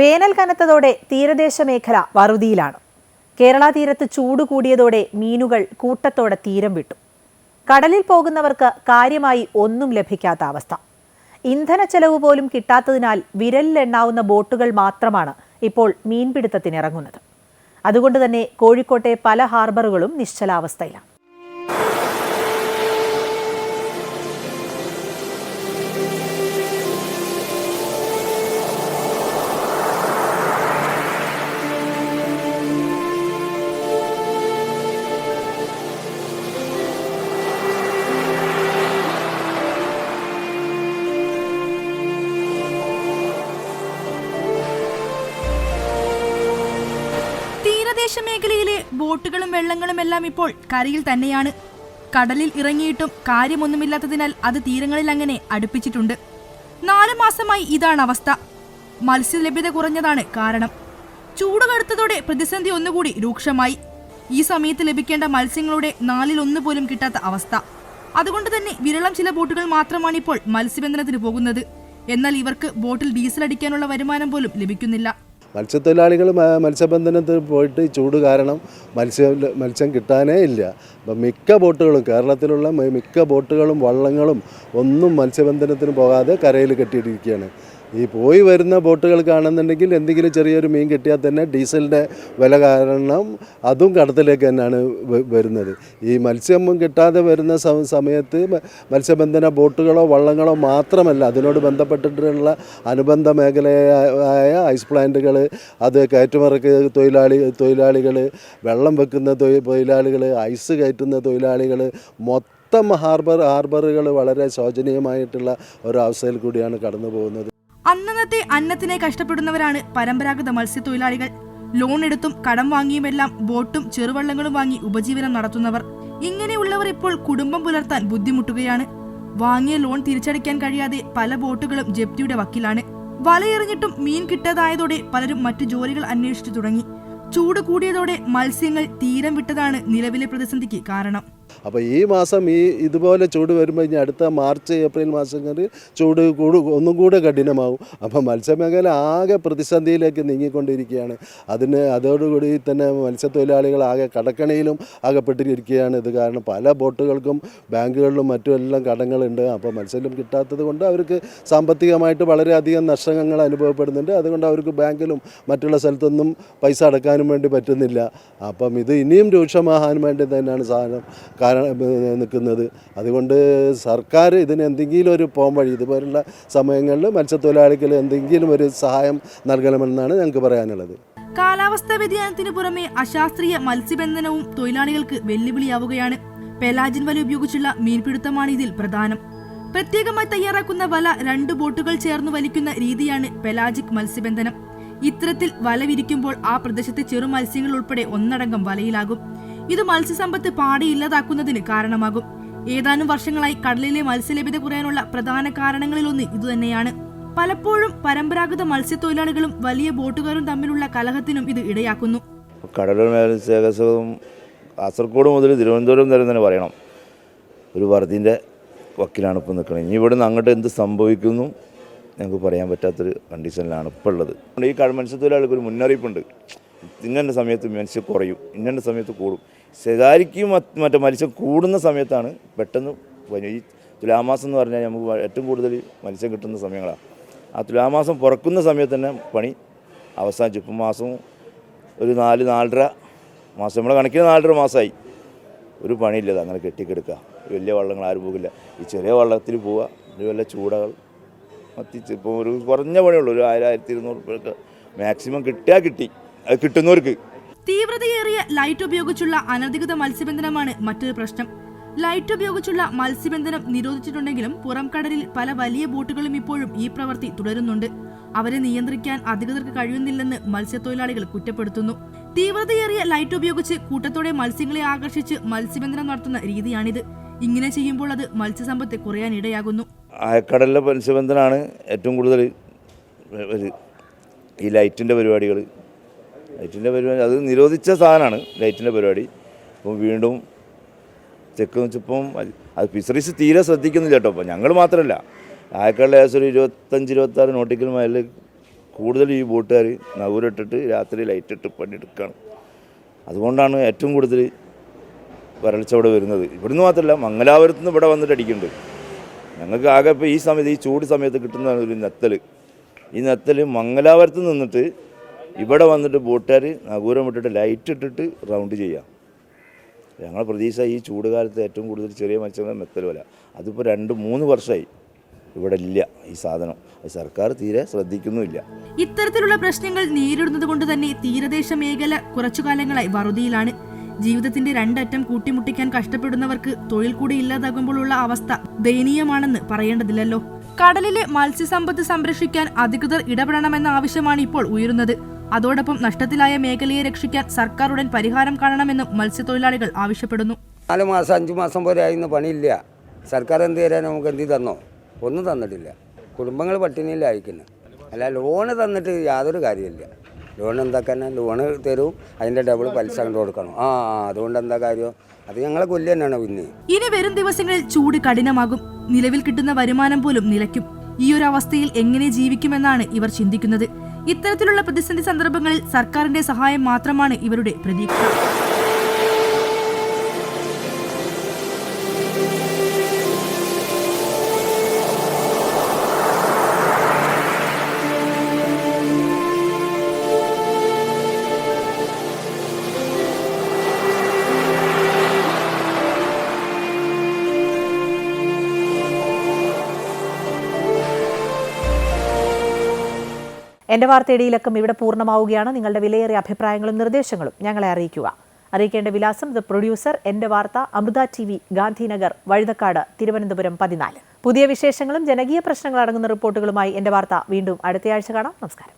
വേനൽ കനത്തതോടെ തീരദേശ മേഖല വറുതിയിലാണ്. കേരള തീരത്ത് ചൂട് കൂടിയതോടെ മീനുകൾ കൂട്ടത്തോടെ തീരം വിട്ടു. കടലിൽ പോകുന്നവർക്ക് കാര്യമായി ഒന്നും ലഭിക്കാത്ത അവസ്ഥ. ഇന്ധന ചെലവ് പോലും കിട്ടാത്തതിനാൽ വിരലിലെണ്ണാവുന്ന ബോട്ടുകൾ മാത്രമാണ് ഇപ്പോൾ മീൻപിടുത്തത്തിനിറങ്ങുന്നത്. അതുകൊണ്ട് തന്നെ കോഴിക്കോട്ടെ പല ഹാർബറുകളും നിശ്ചലാവസ്ഥയിലാണ്. തീരദേശ മേഖലയിലെ ബോട്ടുകളും വെള്ളങ്ങളും എല്ലാം ഇപ്പോൾ കരയിൽ തന്നെയാണ്. കടലിൽ ഇറങ്ങിയിട്ടും കാര്യമൊന്നുമില്ലാത്തതിനാൽ അത് തീരങ്ങളിൽ അങ്ങനെ അടുപ്പിച്ചിട്ടുണ്ട്. നാലു മാസമായി ഇതാണ് അവസ്ഥ. മത്സ്യലഭ്യത കുറഞ്ഞതാണ് കാരണം. ചൂട് കടുത്തതോടെ പ്രതിസന്ധി ഒന്നുകൂടി രൂക്ഷമായി. ഈ സമയത്ത് ലഭിക്കേണ്ട മത്സ്യങ്ങളുടെ നാലിൽ ഒന്ന് പോലും കിട്ടാത്ത അവസ്ഥ. അതുകൊണ്ട് തന്നെ വിരളം ചില ബോട്ടുകൾ മാത്രമാണ് ഇപ്പോൾ മത്സ്യബന്ധനത്തിന് പോകുന്നത്. എന്നാൽ ഇവർക്ക് ബോട്ടിൽ ഡീസൽ അടിക്കാനുള്ള വരുമാനം പോലും ലഭിക്കുന്നില്ല. മത്സ്യത്തൊഴിലാളികൾ മത്സ്യബന്ധനത്തിൽ പോയിട്ട് ചൂട് കാരണം മത്സ്യം മത്സ്യം കിട്ടാനേ ഇല്ല. അപ്പം മിക്ക ബോട്ടുകളും കേരളത്തിലുള്ള മിക്ക ബോട്ടുകളും വള്ളങ്ങളും ഒന്നും മത്സ്യബന്ധനത്തിന് പോകാതെ കരയിൽ കെട്ടിയിട്ടിരിക്കുകയാണ്. ഈ പോയി വരുന്ന ബോട്ടുകൾ കാണുന്നുണ്ടെങ്കിൽ എന്തെങ്കിലും ചെറിയൊരു മീൻ കിട്ടിയാൽ തന്നെ ഡീസലിന്റെ വില കാരണം അതും കടത്തിലേക്ക് തന്നെയാണ് വരുന്നത്. ഈ മത്സ്യം കിട്ടാതെ വരുന്ന സമയത്ത് മത്സ്യബന്ധന ബോട്ടുകളോ വള്ളങ്ങളോ മാത്രമല്ല അതിനോട് ബന്ധപ്പെട്ടിട്ടുള്ള അനുബന്ധ മേഖലയായ ഐസ് പ്ലാന്റുകൾ അത് കയറ്റുമറക്ക് തൊഴിലാളി തൊഴിലാളികൾ വെള്ളം വെക്കുന്ന തൊഴി- തൊഴിലാളികൾ ഐസ് കയറ്റുന്ന തൊഴിലാളികൾ മൊത്തം ഹാർബർ ഹാർബറുകൾ വളരെ ശോചനീയമായിട്ടുള്ള ഒരവസ്ഥയിൽ കൂടിയാണ് കടന്നു പോകുന്നത് അന്നന്നത്തെ അന്നത്തിനെ കഷ്ടപ്പെടുന്നവരാണ് പരമ്പരാഗത മത്സ്യത്തൊഴിലാളികൾ. ലോൺ എടുത്തും കടം വാങ്ങിയുമെല്ലാം ബോട്ടും ചെറുവള്ളങ്ങളും വാങ്ങി ഉപജീവനം നടത്തുന്നവർ. ഇങ്ങനെയുള്ളവർ ഇപ്പോൾ കുടുംബം പുലർത്താൻ ബുദ്ധിമുട്ടുകയാണ്. വാങ്ങിയ ലോൺ തിരിച്ചടയ്ക്കാൻ കഴിയാതെ പല ബോട്ടുകളും ജപ്തിയുടെ വക്കിലാണ്. വലയെറിഞ്ഞിട്ടും മീൻ കിട്ടാതായതോടെ പലരും മറ്റു ജോലികൾ അന്വേഷിച്ചു തുടങ്ങി. ചൂട് കൂടിയതോടെ മത്സ്യങ്ങൾ തീരം വിട്ടതാണ് നിലവിലെ പ്രതിസന്ധിക്ക് കാരണം. അപ്പോൾ ഈ മാസം ഈ ഇതുപോലെ ചൂട് വരുമ്പോൾ ഇനി അടുത്ത മാർച്ച് ഏപ്രിൽ മാസങ്ങളിൽ ചൂട് കൂടു ഒന്നും കൂടെ കഠിനമാവും. അപ്പോൾ മത്സ്യമേഖല ആകെ പ്രതിസന്ധിയിലേക്ക് നീങ്ങിക്കൊണ്ടിരിക്കുകയാണ്. അതിന് അതോടുകൂടി തന്നെ മത്സ്യത്തൊഴിലാളികൾ ആകെ കടക്കണയിലും ആകെപ്പെട്ടിരിക്കുകയാണ്. ഇത് കാരണം പല ബോട്ടുകൾക്കും ബാങ്കുകളിലും മറ്റും എല്ലാം കടങ്ങളുണ്ട്. അപ്പോൾ മത്സ്യം കിട്ടാത്തത് കൊണ്ട് അവർക്ക് സാമ്പത്തികമായിട്ട് വളരെയധികം നഷ്ടങ്ങൾ അനുഭവപ്പെടുന്നുണ്ട്. അതുകൊണ്ട് അവർക്ക് ബാങ്കിലും മറ്റുള്ള സ്ഥലത്തൊന്നും പൈസ അടക്കാനും വേണ്ടി പറ്റുന്നില്ല. അപ്പം ഇത് ഇനിയും രൂക്ഷമാകാൻ വേണ്ടി തന്നെയാണ് സാധനം. കാരണം നിൽക്കുന്നത്. അതുകൊണ്ട് സർക്കാർ ഇതിന് എന്തെങ്കിലും ഒരു പോം വഴി ഇതുപോലുള്ള സമയങ്ങളിൽ മത്സ്യത്തൊഴിലാളികൾ എന്തെങ്കിലും ഒരു സഹായം നൽകണമെന്നാണ് ഞങ്ങൾക്ക് പറയാനുള്ളത്. കാലാവസ്ഥാ വ്യതിയാനത്തിന് പുറമെ അശാസ്ത്രീയ മത്സ്യബന്ധനവും തൊഴിലാളികൾക്ക് വെല്ലുവിളിയാവുകയാണ്. പെലാജിൻ വല ഉപയോഗിച്ചുള്ള മീൻപിടുത്തമാണ് ഇതിൽ പ്രധാനം. പ്രത്യേകമായി തയ്യാറാക്കുന്ന വല രണ്ട് ബോട്ടുകൾ ചേർന്ന് വലിക്കുന്ന രീതിയാണ് പെലാജിക് മത്സ്യബന്ധനം. ഇത്തരത്തിൽ വല വിരിക്കുമ്പോൾ ആ പ്രദേശത്തെ ചെറു മത്സ്യങ്ങൾ ഉൾപ്പെടെ ഒന്നടങ്കം വലയിലാകും. ഇത് മത്സ്യസമ്പത്ത് പാടെ ഇല്ലാതാക്കുന്നതിന് കാരണമാകും. ഏതാനും വർഷങ്ങളായി കടലിലെ മത്സ്യലഭ്യത കുറയാനുള്ള പ്രധാന കാരണങ്ങളിലൊന്ന് ഇതുതന്നെയാണ്. പലപ്പോഴും പരമ്പരാഗത മത്സ്യത്തൊഴിലാളികളും വലിയ ബോട്ടുകാരും തമ്മിലുള്ള കലഹത്തിനും ഇത് ഇടയാക്കുന്നു. കടലൂർ മത്സ്യകസവും കാസർഗോഡ് മുതൽ തിരുവനന്തപുരം വരെ തന്നെ പറയണം. ഒരു വർദ്ധിന്റെ വക്കിലാണ് ഇപ്പോൾ നിൽക്കുന്നത് ഇനി ഇവിടുന്ന് അങ്ങോട്ട് എന്ത് സംഭവിക്കുന്നു ഞങ്ങൾക്ക് പറയാൻ പറ്റാത്തൊരു കണ്ടീഷനിലാണ് ഇപ്പോൾ ഉള്ളത്. ഈ മത്സ്യത്തൊഴിലാളികൾക്ക് ഒരു മുന്നറിയിപ്പുണ്ട്. ഇന്ന സമയത്ത് മത്സ്യം കുറയും ഇന്ന സമയത്ത് കൂടും. ശകാരിക്കും മറ്റേ മത്സ്യം കൂടുന്ന സമയത്താണ് പെട്ടെന്ന് വരും ഈ തുലാമാസം എന്ന് പറഞ്ഞാൽ നമുക്ക് ഏറ്റവും കൂടുതൽ മത്സ്യം കിട്ടുന്ന സമയങ്ങളാണ്. ആ തുലാമാസം പുറക്കുന്ന സമയത്ത് തന്നെ പണി അവസാനം ചുപ്പ് മാസവും ഒരു നാല് നാലര മാസം. നമ്മളെ കണക്കിന് നാലര മാസമായി. ഒരു പണിയില്ലത് അങ്ങനെ കെട്ടിക്കെടുക്കുക. വലിയ വള്ളങ്ങൾ ആരും പോകില്ല. ഈ ചെറിയ വള്ളത്തിൽ പോവുക. ഒരു വല്ല ചൂടകൾ മത്തിച്ച് ഇപ്പോൾ ഒരു കുറഞ്ഞ പണിയുള്ളൂ ഒരു ആയിരം ആയിരത്തി ഇരുന്നൂറ് മാക്സിമം കിട്ടിയാൽ കിട്ടി. അത് കിട്ടുന്നവർക്ക്. തീവ്രതയേറിയ ലൈറ്റ് ഉപയോഗിച്ചുള്ള അനധികൃത മത്സ്യബന്ധനമാണ് മറ്റൊരു പ്രശ്നം. ലൈറ്റ് ഉപയോഗിച്ചുള്ള മത്സ്യബന്ധനം നിരോധിച്ചിട്ടുണ്ടെങ്കിലും പുറം കടലിൽ പല വലിയ ബോട്ടുകളും ഇപ്പോഴും ഈ പ്രവൃത്തി തുടരുന്നുണ്ട്. അവരെ നിയന്ത്രിക്കാൻ അധികൃതർക്ക് കഴിയുന്നില്ലെന്ന് മത്സ്യത്തൊഴിലാളികൾ കുറ്റപ്പെടുത്തുന്നു. തീവ്രതയേറിയ ലൈറ്റ് ഉപയോഗിച്ച് കൂട്ടത്തോടെ മത്സ്യങ്ങളെ ആകർഷിച്ച് മത്സ്യബന്ധനം നടത്തുന്ന രീതിയാണിത്. ഇങ്ങനെ ചെയ്യുമ്പോൾ അത് മത്സ്യസമ്പത്ത് കുറയാൻ ഇടയാകുന്നു ആയക്കടലിലെ മത്സ്യബന്ധനമാണ് ഏറ്റവും കൂടുതൽ ഈ ലൈറ്റിന്റെ പരിപാടികൾ ലൈറ്റിന്റെ പരിപാടി അത് നിരോധിച്ച സാധനമാണ് ലൈറ്റിന്റെ പരിപാടി. അപ്പം വീണ്ടും ചെക്ക് വെച്ചപ്പം അത് ഫിഷറീസ് തീരെ ശ്രദ്ധിക്കുന്നില്ല കേട്ടോ. ഞങ്ങൾ മാത്രമല്ല ആയക്കടലിൽ ഏകദേശം ഒരു ഇരുപത്തഞ്ച് ഇരുപത്താറ് നോട്ടിക്കൽ മൈലിൽ കൂടുതൽ ഈ ബോട്ടുകാർ നവൂരിട്ടിട്ട് രാത്രി ലൈറ്റ് ഇട്ട് പണിയെടുക്കുകയാണ് അതുകൊണ്ടാണ് ഏറ്റവും കൂടുതൽ വരൾച്ച ഇവിടെ വരുന്നത്. ഇവിടുന്ന് മാത്രമല്ല മംഗലാപുരത്ത് നിന്ന് ഇവിടെ വന്നിട്ട് അടിക്കുന്നുണ്ട്. ഞങ്ങൾക്ക് ആകെ ഇപ്പോൾ ഈ സമയത്ത് ഈ ചൂട് സമയത്ത് കിട്ടുന്ന ഒരു നെത്തൽ ഈ നെത്തൽ മംഗലാപുരത്ത് നിന്നിട്ട് ഇവിടെ വന്നിട്ട് ബോട്ടുകാർ നഗൂരം വിട്ടിട്ട് ലൈറ്റ് ഇട്ടിട്ട് റൗണ്ട് ചെയ്യാം. ഞങ്ങളുടെ പ്രതീക്ഷ ഈ ചൂട് കാലത്ത് ഏറ്റവും കൂടുതൽ ചെറിയ മത്സ്യങ്ങൾ മെത്തൽ വില. അതിപ്പോൾ രണ്ട് മൂന്ന് വർഷമായി ഇവിടെ ഇല്ല ഈ സാധനം. സർക്കാർ തീരെ ശ്രദ്ധിക്കുന്നുമില്ല. ഇത്തരത്തിലുള്ള പ്രശ്നങ്ങൾ നേരിടുന്നത് കൊണ്ട് തന്നെ തീരദേശ മേഖല കുറച്ചു കാലങ്ങളായി വറുതിയിലാണ്. ജീവിതത്തിന്റെ രണ്ടറ്റം കൂട്ടിമുട്ടിക്കാൻ കഷ്ടപ്പെടുന്നവർക്ക് തൊഴിൽ കൂടി ഇല്ലാതാകുമ്പോഴുള്ള അവസ്ഥ ദയനീയമാണെന്ന് പറയേണ്ടതില്ലല്ലോ. കടലിലെ മത്സ്യസമ്പത്ത് സംരക്ഷിക്കാൻ അധികൃതർ ഇടപെടണമെന്ന ആവശ്യമാണ് ഇപ്പോൾ ഉയരുന്നത്. അതോടൊപ്പം നഷ്ടത്തിലായ മേഖലയെ രക്ഷിക്കാൻ സർക്കാർ ഉടൻ പരിഹാരം കാണണമെന്നും മത്സ്യത്തൊഴിലാളികൾ ആവശ്യപ്പെടുന്നു. നാല് മാസം അഞ്ച് മാസം പോലെ ആയിരുന്നു പണിയില്ല. സർക്കാർ എന്ത് തരാൻ നമുക്ക് എന്ത് തന്നോ? ഒന്നും തന്നിട്ടില്ല. കുടുംബങ്ങൾ പട്ടിണിയിലായിരിക്കുന്നു അല്ല ലോണ് തന്നിട്ട് യാതൊരു കാര്യമില്ല ലോൺ എന്താക്കാനാ? ലോണ് തരും. അതിന്റെ ഡബിൾ പലിശ കണ്ടു കൊടുക്കണം. ആ ആ, അതുകൊണ്ട് എന്താ കാര്യം? അത് ഞങ്ങളെ കൊല്ലു തന്നെയാണ് പിന്നെ ഇനി വരും ദിവസങ്ങളിൽ ചൂട് കഠിനമാകും. നിലവിൽ കിട്ടുന്ന വരുമാനം പോലും നിലയ്ക്കും. ഈ ഒരു അവസ്ഥയിൽ എങ്ങനെ ജീവിക്കുമെന്നാണ് ഇവർ ചിന്തിക്കുന്നത്. ഇത്തരത്തിലുള്ള പ്രതിസന്ധി സന്ദർഭങ്ങളിൽ സർക്കാരിന്റെ സഹായം മാത്രമാണ് ഇവരുടെ പ്രതീക്ഷ. എന്റെ വാർത്തയിടയിലക്കം ഇവിടെ പൂർണമാവുകയാണ്. നിങ്ങളുടെ വിലയേറിയ അഭിപ്രായങ്ങളും നിർദ്ദേശങ്ങളും ഞങ്ങളെ അറിയിക്കുക. അറിയിക്കേണ്ട വിലാസം ദ പ്രൊഡ്യൂസർ എന്റെ വാർത്ത അമൃത ടി വി ഗാന്ധിനഗർ വഴുതക്കാട് തിരുവനന്തപുരം പതിനാല്. പുതിയ വിശേഷങ്ങളും ജനകീയ പ്രശ്നങ്ങൾ അടങ്ങുന്ന റിപ്പോർട്ടുകളുമായി എന്റെ വാർത്ത വീണ്ടും അടുത്തയാഴ്ച കാണാം. നമസ്കാരം.